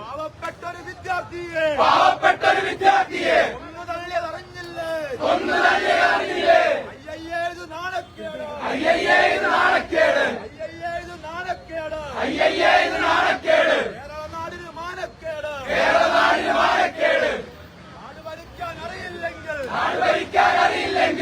പാവപ്പെട്ടൊരു വിദ്യാർത്ഥിയെ. പാവപ്പെട്ടൊരു വിദ്യാർത്ഥിയെ. ഒന്ന് തള്ളിയതറിഞ്ഞില്ലേ ഒന്ന് തള്ളിയതറിഞ്ഞില്ലേ അയ്യയ്യേത് നാണക്കേട്. അയ്യയ്യേ.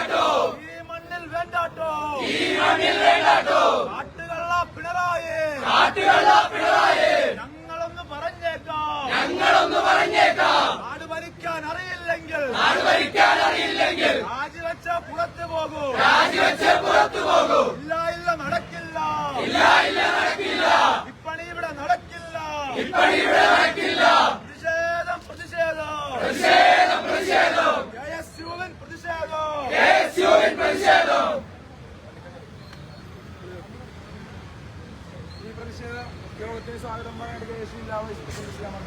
വേണ്ടാട്ടോ. ഈ മണ്ണിൽ വേണ്ടാട്ടോ. ഈ മണ്ണിൽ വേണ്ടാട്ടോ. കാട്ടുകള്ള പിണറായി. കാട്ടുകള്ള പിണറായി. ഞങ്ങളൊന്ന് പറഞ്ഞേക്കാം. ഞങ്ങളൊന്ന് പറഞ്ഞേക്കാം. നാട് ഭരിക്കാൻ അറിയില്ലെങ്കിൽ നാട് ഭരിക്കാൻ അറിയില്ലെങ്കിൽ രാജിവെച്ച പുറത്തു പോകൂ. രാജിവെച്ച പുറത്തു പോകൂ. ഇല്ല ഇല്ല നടക്കില്ല. ഇല്ല ഇല്ല നടക്കില്ല. ഇപ്പണി ഇവിടെ നടക്കില്ല. ഇപ്പണി ഇവിടെ നടക്കില്ല. പ്രതിഷേധം പ്രതിഷേധം. പ്രതിഷേധം. പ്രതിഷേധ യോഗത്തിന് സ്വാഗതം പറയാൻ ദേശീയ ഇസ്ലാമ